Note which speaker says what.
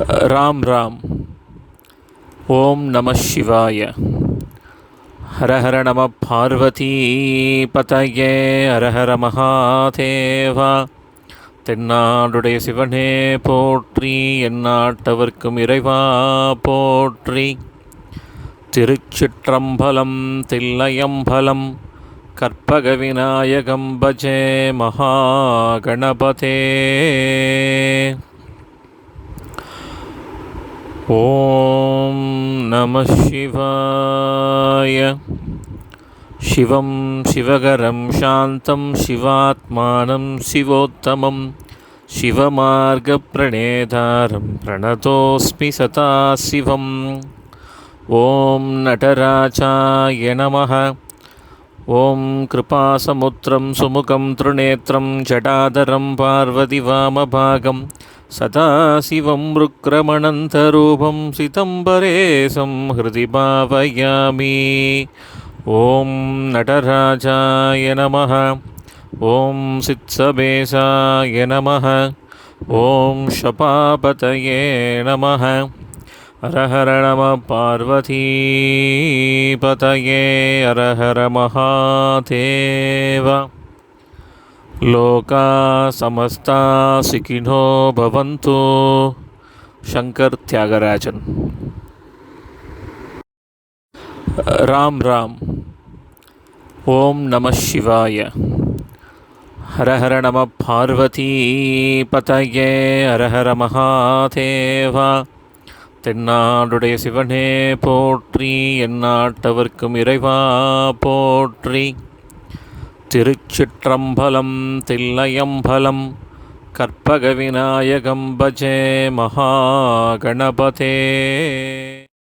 Speaker 1: ராம் ராம். ஓம் நம சிவாய. ஹரஹர நம பார்வதி பதயே. ஹரஹர மகாதேவா. தென்னாடுடைய சிவனே போற்றி எந்நாட்டவர்க்கும் இறைவா போற்றி. திருச்சிற்றம்பலம் தில்லையம்பலம் கற்பக விநாயகம் பஜே மகாகணபதே. ॐ नमः शिवाय। शिवं शिवकरं शान्तं शिवात्मानं शिवोत्तमं। शिवमार्गप्रणेतारं प्रणतोऽस्मि सदा शिवम्। ॐ नटराजाय नमः। ॐ कृपासमुद्रं सुमुखं त्रिनेत्रं जटाधरं पार्वतीवामभागं सदाशिवं रुक्रमणन्तरूपं सितम्बरेशं हृदि भावयामि ॐ नटराजाय नमः। ॐ सित्सबेशाय नमः। ॐ शपापतये नमः। हर हर नम पार्वतीपतये हर हर महादेव లోకా సమస్తా సుఖినో భవంతు శంకర్ త్యాగరాజన్ రామ్ రామ్ ఓం నమ శివాయ హర హర నమ பார்வதீபதயே ஹரஹர மகாதேவா தென்னாடுடைய சிவனே போற்றி எந்நாட்டவர்க்கும் இறைவா போற்றி. திருச்சிற்றம்பலம் தில்லையம்பலம் கற்பக விநாயகம் பஜே மகாகணபதே.